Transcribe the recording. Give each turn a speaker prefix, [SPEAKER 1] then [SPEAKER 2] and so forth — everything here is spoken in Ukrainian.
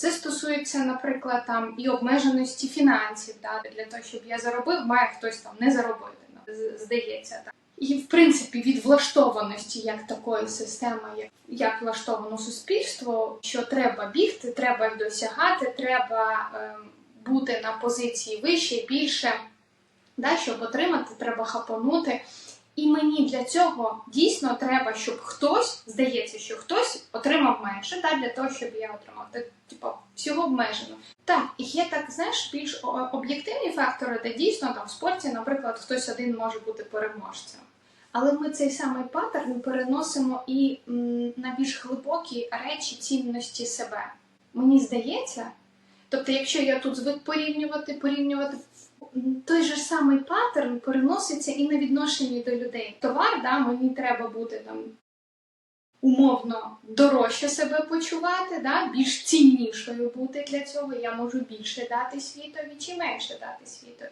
[SPEAKER 1] Це стосується, наприклад, там і обмеженості фінансів. Да? Для того, щоб я заробив, має хтось там не заробити. ну, Здається, так. І в принципі від влаштованості як такої системи, як, як влаштовано суспільство, що треба бігти, треба досягати, треба ем, бути на позиції вище, більше, да, щоб отримати, треба хапанути. І мені для цього дійсно треба, щоб хтось, здається, що хтось отримав менше, да, для того, щоб я отримав. Так, типу, всього обмежено. Так, і є так, знаєш, більш об'єктивні фактори, де дійсно там в спорті, наприклад, хтось один може бути переможцем. Але ми цей самий паттерн переносимо і м, на більш глибокі речі цінності себе. Мені здається, тобто, якщо я тут звик порівнювати, порівнювати той же самий паттерн переноситься і на відношенні до людей. Товар, да, мені треба бути там умовно дорожче себе почувати, да, більш ціннішою бути для цього. Я можу більше дати світові чи менше дати світові.